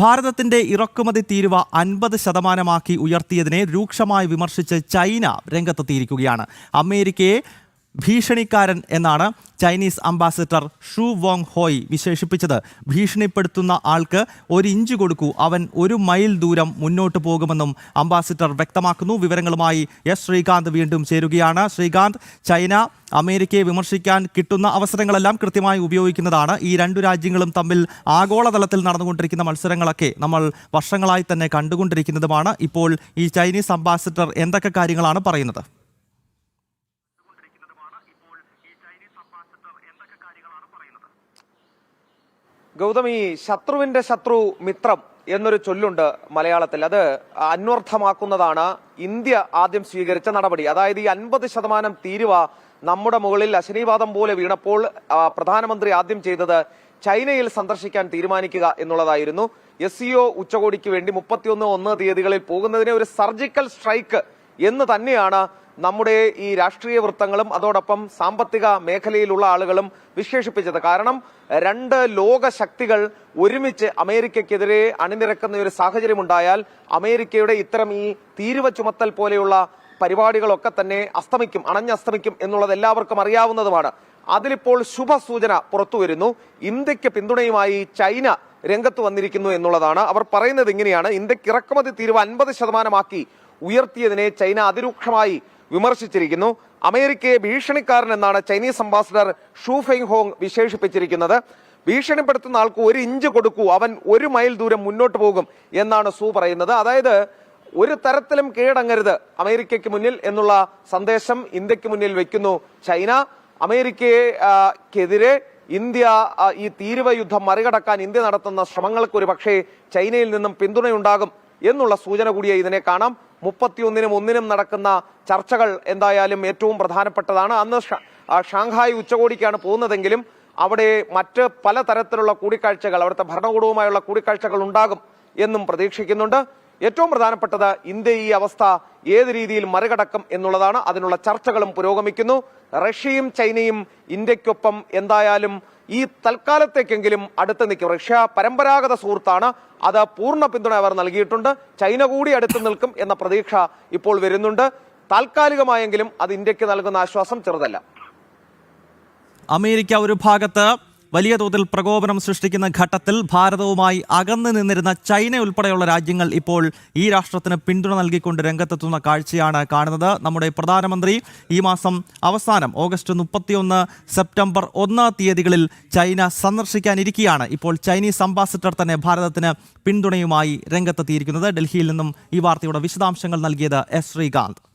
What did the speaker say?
ഭാരതത്തിന്റെ ഇറക്കുമതി തീരുവ അൻപത് ശതമാനമാക്കി ഉയർത്തിയതിനെ രൂക്ഷമായി വിമർശിച്ച് ചൈന രംഗത്തെത്തിയിരിക്കുകയാണ്. അമേരിക്കയെ ഭീഷണിക്കാരൻ എന്നാണ് ചൈനീസ് അംബാസിഡർ ഷു വോങ് ഹോയ് വിശേഷിപ്പിച്ചത്. ഭീഷണിപ്പെടുത്തുന്ന ആൾക്ക് ഒരു ഇഞ്ച് കൊടുക്കൂ. അവൻ ഒരു മൈൽ ദൂരം മുന്നോട്ട് പോകുമെന്നും അംബാസിഡർ വ്യക്തമാക്കുന്നു. വിവരങ്ങളുമായി എസ് ശ്രീകാന്ത് വീണ്ടും ചേരുകയാണ്. ശ്രീകാന്ത് ചൈന അമേരിക്കയെ വിമർശിക്കാൻ കിട്ടുന്ന അവസരങ്ങളെല്ലാം കൃത്യമായി ഉപയോഗിക്കുന്നതാണ്. ഈ രണ്ടു രാജ്യങ്ങളും തമ്മിൽ ആഗോളതലത്തിൽ നടന്നുകൊണ്ടിരിക്കുന്ന മത്സരങ്ങളൊക്കെ നമ്മൾ വർഷങ്ങളായി തന്നെ കണ്ടുകൊണ്ടിരിക്കുന്നതുമാണ്. ഇപ്പോൾ ഈ ചൈനീസ് അംബാസിഡർ എന്തൊക്കെ കാര്യങ്ങളാണ് പറയുന്നത്? ഗൗതമി ശത്രുവിന്റെ ശത്രു മിത്രം എന്നൊരു ചൊല്ലുണ്ട് മലയാളത്തിൽ. അത് അന്വർത്ഥമാക്കുന്നതാണ് ഇന്ത്യ ആദ്യം സ്വീകരിച്ച നടപടി. അതായത് ഈ അൻപത് ശതമാനം തീരുവ നമ്മുടെ മുകളിൽ അശനീവാദം പോലെ വീണപ്പോൾ പ്രധാനമന്ത്രി ആദ്യം ചെയ്തത് ചൈനയിൽ സന്ദർശിക്കാൻ തീരുമാനിക്കുക എന്നുള്ളതായിരുന്നു. എസ് സിഒ ഉച്ചകോടിക്ക് വേണ്ടി മുപ്പത്തിയൊന്ന് ഒന്ന് തീയതികളിൽ പോകുന്നതിനെ ഒരു സർജിക്കൽ സ്ട്രൈക്ക് എന്ന് തന്നെയാണ് നമ്മുടെ ഈ രാഷ്ട്രീയ വൃത്തങ്ങളും അതോടൊപ്പം സാമ്പത്തിക മേഖലയിലുള്ള ആളുകളും വിശേഷിപ്പിച്ചത്. കാരണം രണ്ട് ലോക ശക്തികൾ ഒരുമിച്ച് അമേരിക്കയ്ക്കെതിരെ അണിനിരക്കുന്ന ഒരു സാഹചര്യം ഉണ്ടായാൽ അമേരിക്കയുടെ ഇത്തരം ഈ തീരുവ ചുമത്തൽ പോലെയുള്ള പരിപാടികളൊക്കെ തന്നെ അസ്തമിക്കും അണഞ്ഞസ്തമിക്കും എന്നുള്ളത് എല്ലാവർക്കും അറിയാവുന്നതുമാണ്. അതിലിപ്പോൾ ശുഭസൂചന പുറത്തു വരുന്നു. ഇന്ത്യയ്ക്ക് പിന്തുണയുമായി ചൈന രംഗത്ത് വന്നിരിക്കുന്നു എന്നുള്ളതാണ്. അവർ പറയുന്നത് ഇങ്ങനെയാണ്. ഇന്ത്യയ്ക്ക് ഇറക്കുമതി തീരുവ അൻപത് ശതമാനമാക്കി ഉയർത്തിയതിനെ ചൈന അതിരൂക്ഷമായി വിമർശിച്ചിരിക്കുന്നു. അമേരിക്കയെ ഭീഷണിക്കാരൻ എന്നാണ് Chinese ambassador Xu Feng Hong വിശേഷിപ്പിച്ചിരിക്കുന്നത്. ഭീഷണിപ്പെടുത്തുന്ന ആൾക്ക് ഒരു ഇഞ്ച് കൊടുക്കൂ അവൻ ഒരു മൈൽ ദൂരം മുന്നോട്ട് പോകും എന്നാണ് സു പറയുന്നത്. അതായത് ഒരു തരത്തിലും കീഴടങ്ങരുത് അമേരിക്കയ്ക്ക് മുന്നിൽ എന്നുള്ള സന്ദേശം ഇന്ത്യയ്ക്ക് മുന്നിൽ വെക്കുന്നു ചൈന. അമേരിക്കയെക്കെതിരെ ഇന്ത്യ ഈ തീരുവ യുദ്ധം മറികടക്കാൻ ഇന്ത്യ നടത്തുന്ന ശ്രമങ്ങൾക്ക് ഒരു പക്ഷേ ചൈനയിൽ നിന്നും പിന്തുണയുണ്ടാകും എന്നുള്ള സൂചന കൂടിയേ ഇതിനെ കാണാം. മുപ്പത്തിയൊന്നിനും ഒന്നിനും നടക്കുന്ന ചർച്ചകൾ എന്തായാലും ഏറ്റവും പ്രധാനപ്പെട്ടതാണ്. അന്ന് ഷാങ്ഹായ് ഉച്ചകോടിക്കാണ് പോകുന്നതെങ്കിലും അവിടെ മറ്റ് പലതരത്തിലുള്ള കൂടിക്കാഴ്ചകൾ അവിടുത്തെ ഭരണകൂടവുമായുള്ള കൂടിക്കാഴ്ചകൾ ഉണ്ടാകും എന്നും പ്രതീക്ഷിക്കുന്നുണ്ട്. ഏറ്റവും പ്രധാനപ്പെട്ടത് ഇന്ത്യ ഈ അവസ്ഥ ഏത് രീതിയിൽ മറികടക്കും എന്നുള്ളതാണ്. അതിനുള്ള ചർച്ചകളും പുരോഗമിക്കുന്നു. റഷ്യയും ചൈനയും ഇന്ത്യക്കൊപ്പം എന്തായാലും ഈ തൽക്കാലത്തേക്കെങ്കിലും അടുത്ത് നിൽക്കും. റഷ്യ പരമ്പരാഗത സുഹൃത്താണ്. അത് പൂർണ പിന്തുണ അവർ നൽകിയിട്ടുണ്ട്. ചൈന കൂടി അടുത്ത് നിൽക്കും എന്ന പ്രതീക്ഷ ഇപ്പോൾ വരുന്നുണ്ട്. താൽക്കാലികമായെങ്കിലും അത് ഇന്ത്യയ്ക്ക് നൽകുന്ന ആശ്വാസം ചെറുതല്ല. അമേരിക്ക ഒരു ഭാഗത്ത് വലിയ തോതിൽ പ്രകോപനം സൃഷ്ടിക്കുന്ന ഘട്ടത്തിൽ ഭാരതവുമായി അകന്നു നിന്നിരുന്ന ചൈന ഉൾപ്പെടെയുള്ള രാജ്യങ്ങൾ ഇപ്പോൾ ഈ രാഷ്ട്രത്തിന് പിന്തുണ നൽകിക്കൊണ്ട് രംഗത്തെത്തുന്ന കാഴ്ചയാണ് കാണുന്നത്. നമ്മുടെ പ്രധാനമന്ത്രി ഈ മാസം അവസാനം ഓഗസ്റ്റ് മുപ്പത്തിയൊന്ന് സെപ്റ്റംബർ ഒന്ന് തീയതികളിൽ ചൈന സന്ദർശിക്കാനിരിക്കുകയാണ് ഇപ്പോൾ ചൈനീസ് അംബാസിഡർ തന്നെ ഭാരതത്തിന് പിന്തുണയുമായി രംഗത്തെത്തിയിരിക്കുന്നത്. ഡൽഹിയിൽ നിന്നും ഈ വാർത്തയുടെ വിശദാംശങ്ങൾ നൽകിയത് എസ് ശ്രീകാന്ത്.